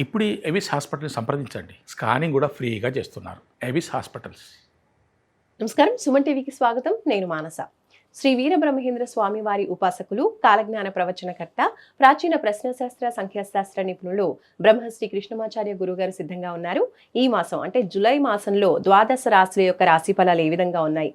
ఇప్పుడు ఎవిస్ హాస్పిటల్ని సంప్రదించండి. స్కానింగ్ కూడా ఫ్రీగా చేస్తున్నారు. Evis hospitals. నమస్కారం. సుమన్ టీవీకి స్వాగతం. నేను మానస. శ్రీ వీరబ్రహ్మేంద్ర స్వామి వారి ఉపాసకులు కాలజ్ఞాన ప్రవచనకర్త ప్రాచీన ప్రశ్నశాస్త్ర సంఖ్యాశాస్త్ర నిపుణులు బ్రహ్మశ్రీ కృష్ణమాచార్య గురుగారు సిద్ధంగా ఉన్నారు. ఈ మాసం అంటే జులై మాసంలో ద్వాదశ రాశుల యొక్క రాశి ఫలాలు ఏ విధంగా ఉన్నాయి?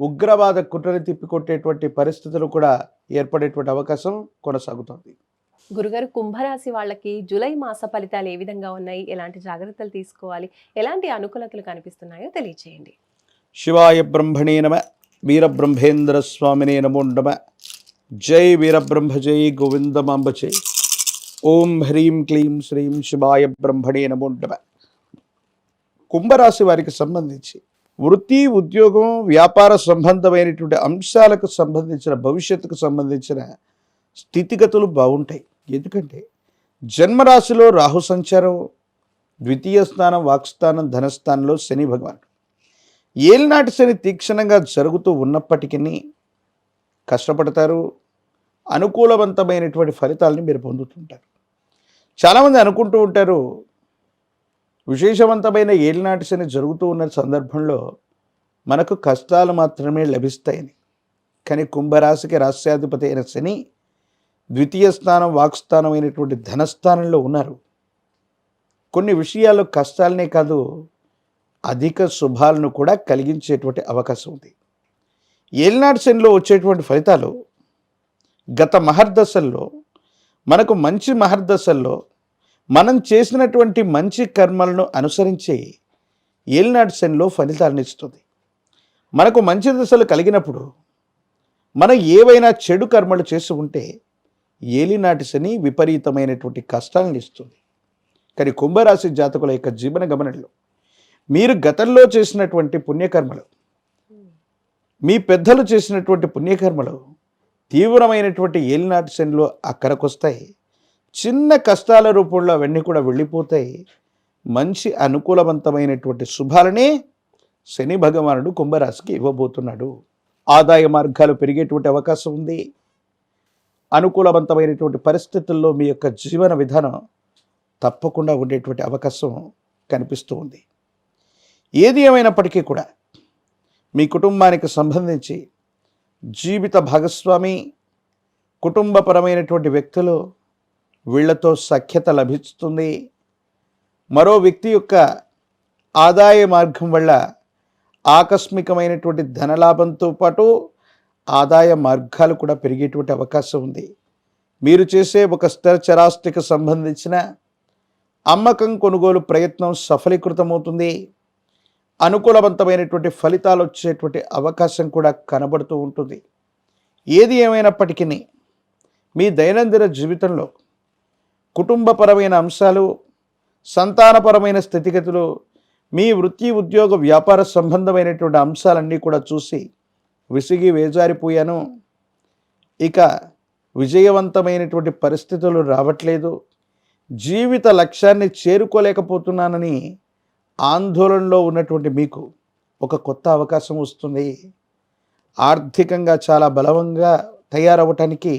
ఉగ్రవాద కుట్రని తిప్పికొట్టేటువంటి పరిస్థితులు కూడా ఏర్పడేటువంటి అవకాశం కొనసాగుతుంది. గురుగారు కుంభరాశి వాళ్ళకి జూలై మాస ఫలితాలు ఏ విధంగా ఉన్నాయి? ఎలాంటి జాగ్రత్తలు తీసుకోవాలి? ఎలాంటి అనుకూలతలు కనిపిస్తున్నాయో తెలియచేయండి. శివాయ బ్రహ్మణే నమ. వీరబ్రహ్మేంద్ర స్వామినే నమో నమ. జై వీరబ్రహ్మ జై గోవిందమాంబ జై ఓం హ్రీం క్లీం శ్రీం శివాయ బ్రహ్మణే నమో నమ. కుంభరాశి వారికి సంబంధించి వృత్తి ఉద్యోగం వ్యాపార సంబంధమైనటువంటి అంశాలకు సంబంధించిన భవిష్యత్తుకు సంబంధించిన స్థితిగతులు బాగుంటాయి. ఎందుకంటే జన్మరాశిలో రాహు సంచారం ద్వితీయ స్థానం వాక్స్థానం ధనస్థానంలో శని భగవాన్ ఏలినాటి శని తీక్షణంగా జరుగుతూ ఉన్నప్పటికీ కష్టపడతారు. అనుకూలవంతమైనటువంటి ఫలితాలని మీరు పొందుతుంటారు. చాలామంది అనుకుంటూ ఉంటారు విశేషవంతమైన ఏలినాటి శని జరుగుతూ ఉన్న సందర్భంలో మనకు కష్టాలు మాత్రమే లభిస్తాయని. కానీ కుంభరాశికి రాష్ట్రాధిపతి అయిన శని ద్వితీయ స్థానం వాక్స్థానం అయినటువంటి ధనస్థానంలో ఉన్నారు. కొన్ని విషయాల్లో కష్టాలనే కాదు అధిక శుభాలను కూడా కలిగించేటువంటి అవకాశం ఉంది. ఏలినాటి శనిలో వచ్చేటువంటి ఫలితాలు గత మహర్దశల్లో మనకు మంచి మహర్దశల్లో మనం చేసినటువంటి మంచి కర్మలను అనుసరించి ఏలినాటి శనిలో ఫలితాలను ఇస్తుంది. మనకు మంచి దశలు కలిగినప్పుడు మనం ఏవైనా చెడు కర్మలు చేసి ఉంటే ఏలినాటి శని విపరీతమైనటువంటి కష్టాలను ఇస్తుంది. కానీ కుంభరాశి జాతకుల యొక్క జీవన గమనంలో మీరు గతంలో చేసినటువంటి పుణ్యకర్మలు మీ పెద్దలు చేసినటువంటి పుణ్యకర్మలు తీవ్రమైనటువంటి ఏలినాటి శనిలో అక్కడికొస్తాయి. చిన్న కష్టాల రూపంలో అవన్నీ కూడా వెళ్ళిపోతాయి. మంచి అనుకూలవంతమైనటువంటి శుభాలనే శని భగవానుడు కుంభరాశికి ఇవ్వబోతున్నాడు. ఆదాయ మార్గాలు పెరిగేటువంటి అవకాశం ఉంది. అనుకూలవంతమైనటువంటి పరిస్థితుల్లో మీ యొక్క జీవన విధానం తప్పకుండా ఉండేటువంటి అవకాశం కనిపిస్తూ ఉంది. ఏది ఏమైనప్పటికీ కూడా మీ కుటుంబానికి సంబంధించి జీవిత భాగస్వామి కుటుంబపరమైనటువంటి వ్యక్తులు వీళ్ళతో సఖ్యత లభిస్తుంది. మరో వ్యక్తి యొక్క ఆదాయ మార్గం వల్ల ఆకస్మికమైనటువంటి ధనలాభంతో పాటు ఆదాయ మార్గాలు కూడా పెరిగేటువంటి అవకాశం ఉంది. మీరు చేసే ఒక స్థిర చరాస్తికి సంబంధించిన అమ్మకం కొనుగోలు ప్రయత్నం సఫలీకృతమవుతుంది. అనుకూలవంతమైనటువంటి ఫలితాలు వచ్చేటువంటి అవకాశం కూడా కనబడుతూ ఉంటుంది. ఏది ఏమైనప్పటికీ మీ దైనందిన జీవితంలో కుటుంబపరమైన అంశాలు సంతానపరమైన స్థితిగతులు మీ వృత్తి ఉద్యోగ వ్యాపార సంబంధమైనటువంటి అంశాలన్నీ కూడా చూసి విసిగి వేజారిపోయాను. ఇక విజయవంతమైనటువంటి పరిస్థితులు రావట్లేదు. జీవిత లక్ష్యాన్ని చేరుకోలేకపోతున్నానని ఆందోళనలో ఉన్నటువంటి మీకు ఒక కొత్త అవకాశం వస్తుంది. ఆర్థికంగా చాలా బలవంగా తయారవటానికి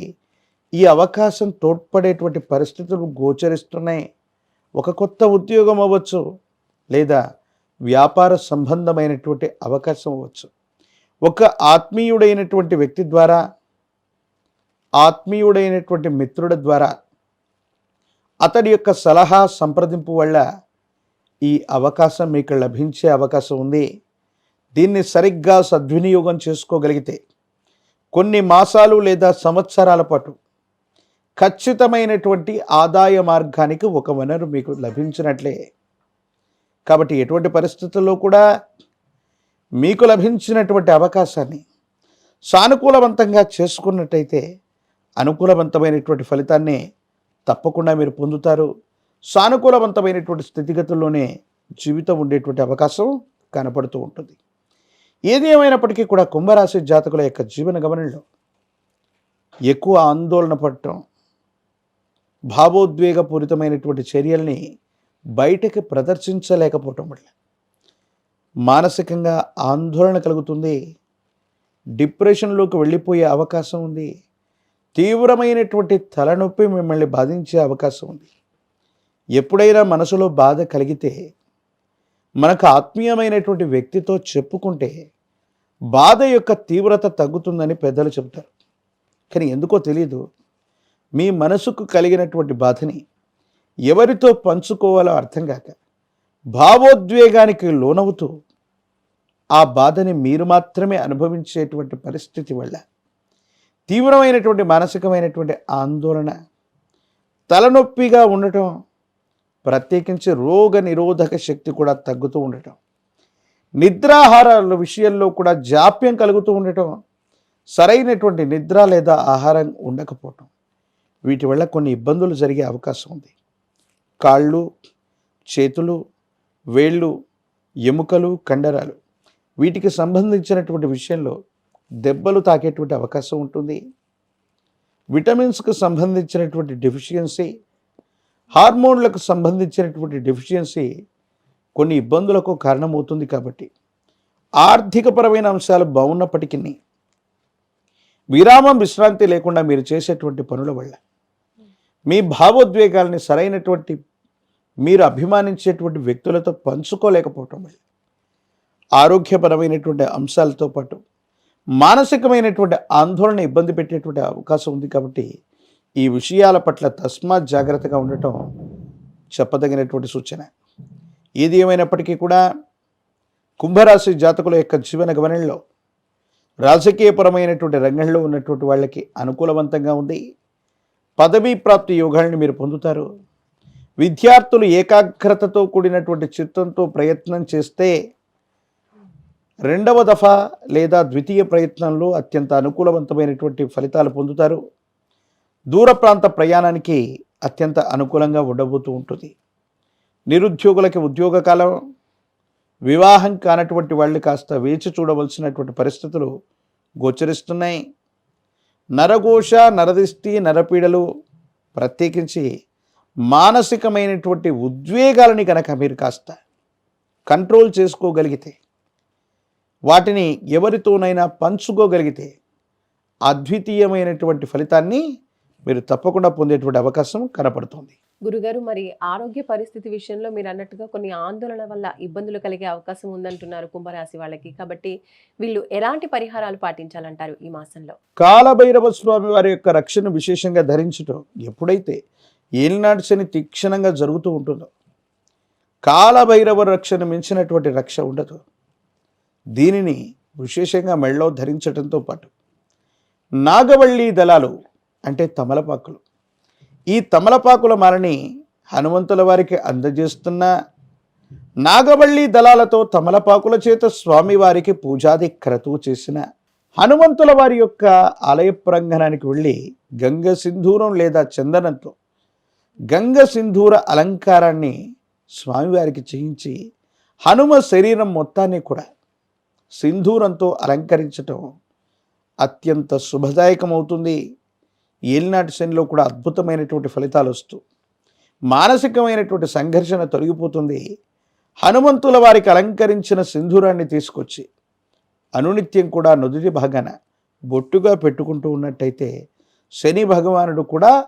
ఈ అవకాశం తోడ్పడేటువంటి పరిస్థితులు గోచరిస్తున్నాయి. ఒక కొత్త ఉద్యోగం అవ్వచ్చు లేదా వ్యాపార సంబంధమైనటువంటి అవకాశం అవ్వచ్చు. ఒక ఆత్మీయుడైనటువంటి వ్యక్తి ద్వారా ఆత్మీయుడైనటువంటి మిత్రుడి ద్వారా అతడి యొక్క సలహా సంప్రదింపు వల్ల ఈ అవకాశం మీకు లభించే అవకాశం ఉంది. దీన్ని సరిగ్గా సద్వినియోగం చేసుకోగలిగితే కొన్ని మాసాలు లేదా సంవత్సరాల పాటు ఖచ్చితమైనటువంటి ఆదాయ మార్గానికి ఒక వనరు మీకు లభించినట్లే. కాబట్టి ఎటువంటి పరిస్థితుల్లో కూడా మీకు లభించినటువంటి అవకాశాన్ని సానుకూలవంతంగా చేసుకున్నట్టయితే అనుకూలవంతమైనటువంటి ఫలితాన్ని తప్పకుండా మీరు పొందుతారు. సానుకూలవంతమైనటువంటి స్థితిగతుల్లోనే జీవితం ఉండేటువంటి అవకాశం కనపడుతూ ఉంటుంది. ఏది ఏమైనప్పటికీ కూడా కుంభరాశి జాతకుల యొక్క జీవన గమనంలో ఎక్కువ ఆందోళన పడటం భావోద్వేగపూరితమైనటువంటి చర్యల్ని బయటకి ప్రదర్శించలేకపోవటం వల్ల మానసికంగా ఆందోళన కలుగుతుంది డిప్రెషన్లోకి వెళ్ళిపోయే అవకాశం ఉంది తీవ్రమైనటువంటి తలనొప్పి మిమ్మల్ని బాధించే అవకాశం ఉంది. ఎప్పుడైనా మనసులో బాధ కలిగితే మనకు ఆత్మీయమైనటువంటి వ్యక్తితో చెప్పుకుంటే బాధ యొక్క తీవ్రత తగ్గుతుందని పెద్దలు చెబుతారు. కానీ ఎందుకో తెలియదు మీ మనసుకు కలిగినటువంటి బాధని ఎవరితో పంచుకోవాలో అర్థం కాక భావోద్వేగానికి లోనవుతూ ఆ బాధని మీరు మాత్రమే అనుభవించేటువంటి పరిస్థితి వల్ల తీవ్రమైనటువంటి మానసికమైనటువంటి ఆందోళన తలనొప్పిగా ఉండటం ప్రత్యేకించి రోగ నిరోధక శక్తి కూడా తగ్గుతూ ఉండటం నిద్రాహారాల విషయంలో కూడా జాప్యం కలుగుతూ ఉండటం సరైనటువంటి నిద్ర లేదా ఆహారం ఉండకపోవటం. వీటి వల్ల కొన్ని ఇబ్బందులు జరిగే అవకాశం ఉంది. కాళ్ళు చేతులు వేళ్ళు ఎముకలు కండరాలు వీటికి సంబంధించినటువంటి విషయంలో దెబ్బలు తాకేటువంటి అవకాశం ఉంటుంది. విటమిన్స్కు సంబంధించినటువంటి డెఫిషియన్సీ హార్మోన్లకు సంబంధించినటువంటి డెఫిషియన్సీ కొన్ని ఇబ్బందులకు కారణమవుతుంది కాబట్టి ఆర్థికపరమైన అంశాలు బాగున్నప్పటికీ విరామం విశ్రాంతి లేకుండా మీరు చేసేటువంటి పనుల వల్ల మీ భావోద్వేగాల్ని సరైనటువంటి మీరు అభిమానించేటువంటి వ్యక్తులతో పంచుకోలేకపోవటం వల్ల ఆరోగ్యపరమైనటువంటి అంశాలతో పాటు మానసికమైనటువంటి ఆందోళన ఇబ్బంది పెట్టేటువంటి అవకాశం ఉంది కాబట్టి ఈ విషయాల పట్ల తస్మాత్ జాగ్రత్తగా ఉండటం చెప్పదగినటువంటి సూచన. ఏది ఏమైనప్పటికీ కూడా కుంభరాశి జాతకుల యొక్క జీవన గమనంలో రాజకీయపరమైనటువంటి రంగంలో ఉన్నటువంటి వాళ్ళకి అనుకూలవంతంగా ఉంది. పదవీ ప్రాప్తి యోగాల్ని మీరు పొందుతారు. విద్యార్థులు ఏకాగ్రతతో కూడినటువంటి చిత్తంతో ప్రయత్నం చేస్తే రెండవ దఫా లేదా ద్వితీయ ప్రయత్నంలో అత్యంత అనుకూలవంతమైనటువంటి ఫలితాలు పొందుతారు. దూర ప్రాంత ప్రయాణానికి అత్యంత అనుకూలంగా ఉండబోతూ ఉంటుంది. నిరుద్యోగులకి ఉద్యోగ కాలం వివాహం కానటువంటి వాళ్ళు కాస్త వేచి చూడవలసినటువంటి పరిస్థితులు గోచరిస్తున్నాయి. నరఘోష నరదిష్టి నరపీడలు ప్రత్యేకించి మానసికమైనటువంటి ఉద్వేగాలని కనుక మీరు కాస్త కంట్రోల్ చేసుకోగలిగితే వాటిని ఎవరితోనైనా పంచుకోగలిగితే అద్వితీయమైనటువంటి ఫలితాన్ని మీరు తప్పకుండా పొందేటువంటి అవకాశం కనపడుతుంది. గురుగారు మరి ఆరోగ్య పరిస్థితి విషయంలో మీరు అన్నట్టుగా కొన్ని ఆందోళన వల్ల ఇబ్బందులు కలిగే అవకాశం ఉందంటున్నారు కుంభరాశి వాళ్ళకి. కాబట్టి వీళ్ళు ఎలాంటి పరిహారాలు పాటించాలంటారు ఈ మాసంలో? కాలభైరవ స్వామి వారి యొక్క రక్షణ విశేషంగా ధరించటం ఎప్పుడైతే ఏలినాటి శని తీక్షణంగా జరుగుతూ ఉంటుందో కాలభైరవ రక్షణ మించినటువంటి రక్ష ఉండదు. దీనిని విశేషంగా మెళ్ళలో ధరించడంతో పాటు నాగవల్లి దళాలు అంటే తమలపాకులు. ఈ తమలపాకుల మాలని హనుమంతుల వారికి అందజేస్తున్న నాగవల్లి దళాలతో తమలపాకుల చేత స్వామివారికి పూజాది క్రతువు చేసిన హనుమంతుల వారి యొక్క ఆలయ ప్రాంగణానికి వెళ్ళి గంగ సింధూరం లేదా చందనంతో గంగ సింధూర అలంకారాన్ని స్వామివారికి చేయించి హనుమ శరీరం మొత్తాన్ని కూడా సింధూరంతో అలంకరించటం అత్యంత శుభదాయకమవుతుంది. ఏలినాటి శనిలో కూడా అద్భుతమైనటువంటి ఫలితాలు వస్తూ మానసికమైనటువంటి సంఘర్షణ తొలగిపోతుంది. హనుమంతుల వారికి అలంకరించిన సింధూరాన్ని తీసుకొచ్చి అనునిత్యం కూడా నుదుటి భాగాన బొట్టుగా పెట్టుకుంటూ ఉన్నట్టయితే శని భగవానుడు కూడా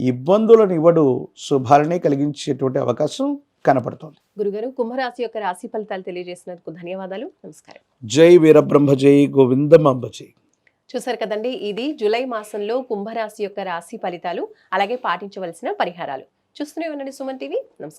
ఇబ్బందులను ఇవ్వడు శుభాలనే కలిగించేటువంటి అవకాశం కనపడుతోంది. గురుగారు కుంభరాశి యొక్క రాశి ఫలితాలు తెలియజేసినందుకు ధన్యవాదాలు. నమస్కారం. జై వీరబ్రహ్మ జై గోవిందమాంబ జై చూసారు కదండి ఇది జూలై మాసంలో కుంభరాశి యొక్క రాశి ఫలితాలు అలాగే పాటించవలసిన పరిహారాలు. చూస్తూనే ఉండండి సుమన్ టీవీ. నమస్కారం.